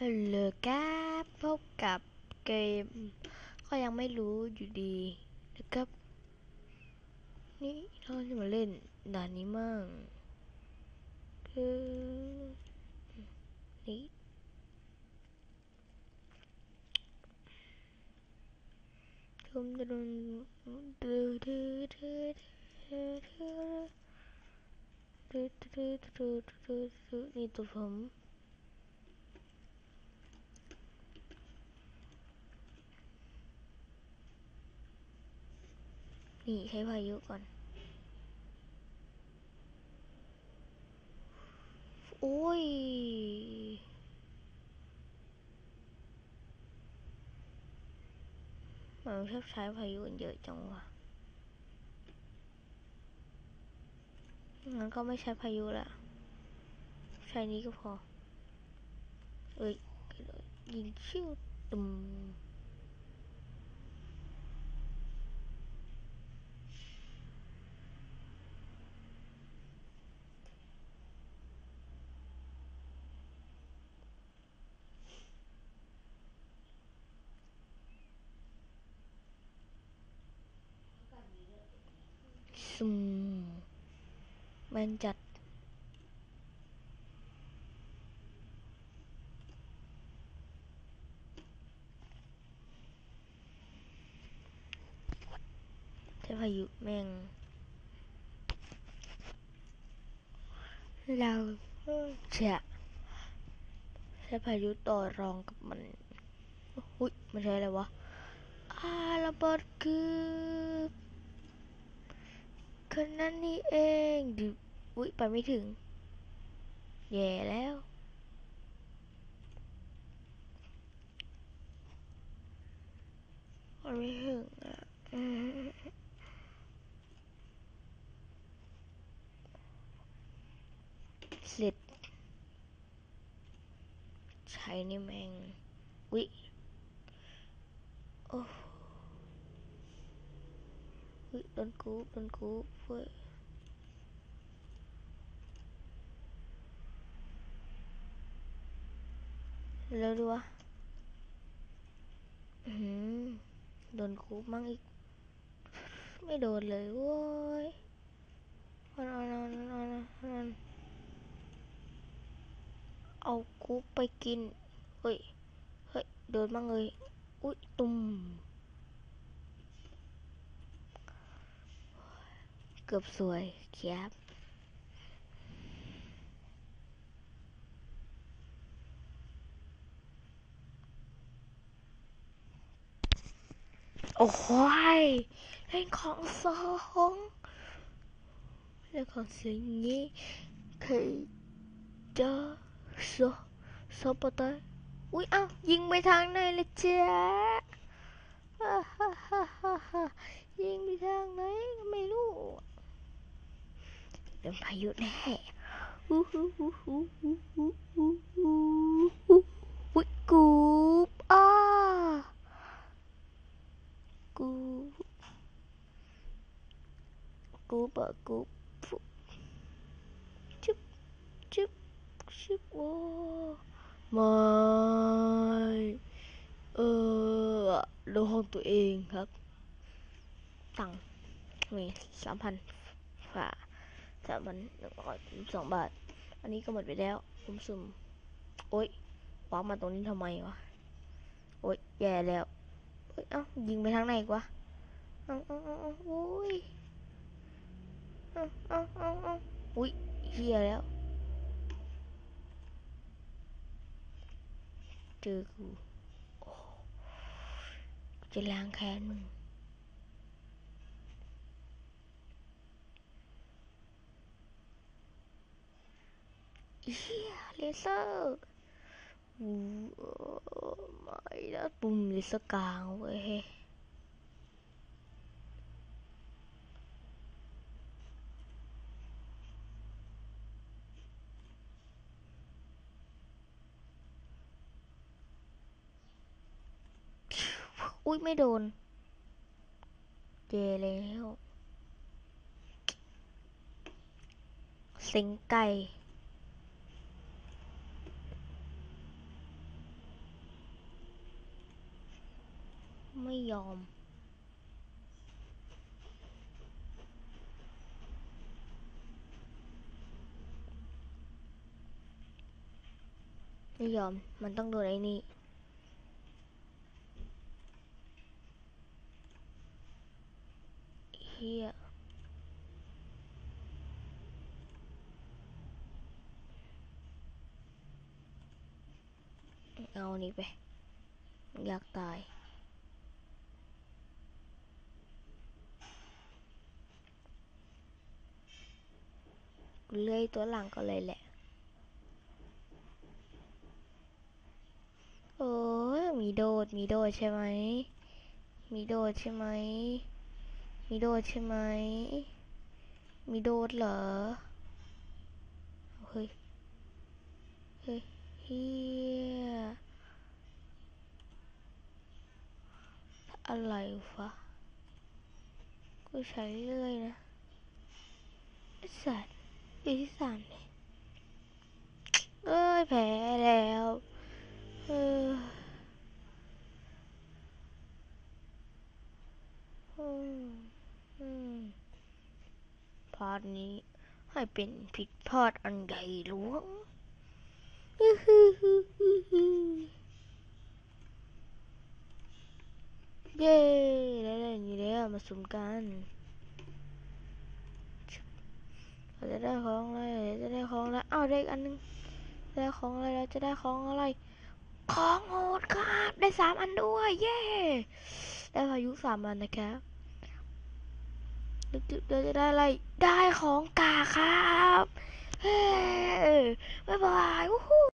ฮัลโหลครับพบกับเกม ก็ยังไม่รู้อยู่ดีนะครับ นี่เราจะมาเล่นด่านนี้มั่งคือนี่ทุมดุมดูดูดูดูดูดูดูดูดูดูนี่ตัวผม นี่ใช้พายุก่อน โอ้ย มันชอบใช้พายุกันเยอะจังวะงั้นก็ไม่ใช้พายุละใช้นี้ก็พอ เอ้ยยิงชิวตุ่ม ซุมมันจัดใช้พายุแม่ง เราจะใช้พายุต่อรองกับมันอุ้ยมันใช้อะไรวะอาระเบิดคือ คนนั้นนี่เองดิอุ้ยไปไม่ถึง แย่แล้วมันไม่ถึงอะเสร็จ ใช้นี่แม่งวิโอ้ วิโดนกูโดนกูเว้ยแล้วดูวะอือหือโดนกูมั่งอีก ไม่โดนเลยเว้ยนอาเอาเอาเอาเอาเอากูไปกิน เฮ้ย เฮ้ย โดนมั่งเลย อุ้ยตุ่ม เกือบสวยครับโอ้ยเล่นของสองเล่นของเสียงนี้เคยเจอโซโซปะเตยอุ้ยเอ้ายิงไปทางไหนเลยจ๊ะฮ่าฮ่าฮ่าฮ่าฮ่ายิงไปทางไหนไม่รู้ 넌 발견해. 우이 굽, 아. 굽. 굽어, 굽. 푹. 쭉, 쭉, 쭉, 오. Mời ờ, Đồ hôn tụi yên hả Tặng Mình sẵn hành Và สามพันฝ่มันหนึ่งร้อยสองบาท อันนี้ก็หมดไปแล้วคุ้มซุ่มโอ๊ยวางมาตรงนี้ทำไมวะ โอ๊ยแย่แล้วเอ้ยเอ้ายิงไปทางไหนกวะเอ้าเอ้าเอ้าโอ้ยเอ้าเอ้าเอ้าเอ้าอุ้ยเฮียแล้วเจอกูจะล้างแค้นมึง เฮียเลเซอร์ไม่นะปุ่มเลเซอร์กลางเว้ยอุ้ยไม่โดน เจแล้ว สิงไก่ ไม่ยอม ไม่ยอม มันต้องโดนไอ้นี่เฮียเอานี่ไป อยากตาย เลื่อยตัวหลังก็เลยแหละ โอ้ยมีโดด มีโดดใช่ไหม มีโดดใช่ไหม มีโดดใช่ไหม มีโดดเหรอ เฮ้ย เฮ้ยเฮียอะไรวะ กูใช้เลื่อยนะอ้สัตว ปีที่สามเลยเอ้ยแพ้แล้วเอออือืมพาร์ทนี้ให้เป็นผิดพลาดอันใหญ่หลวงเย้ ได้แล้วนี่แล้วมาสุ่มกันเรา จะได้ของอะไรจะได้ของอะไรอ้าวได้อีกอันหนึงได้ของอะไรเราจะได้ของอะไร ของโหดครับได้สามอันด้วยเย้ได้พายุสามอันนะครับเดี๋ยวจะได้อะไรได้ของกาครับเฮ้ยบ๊ายบายวู้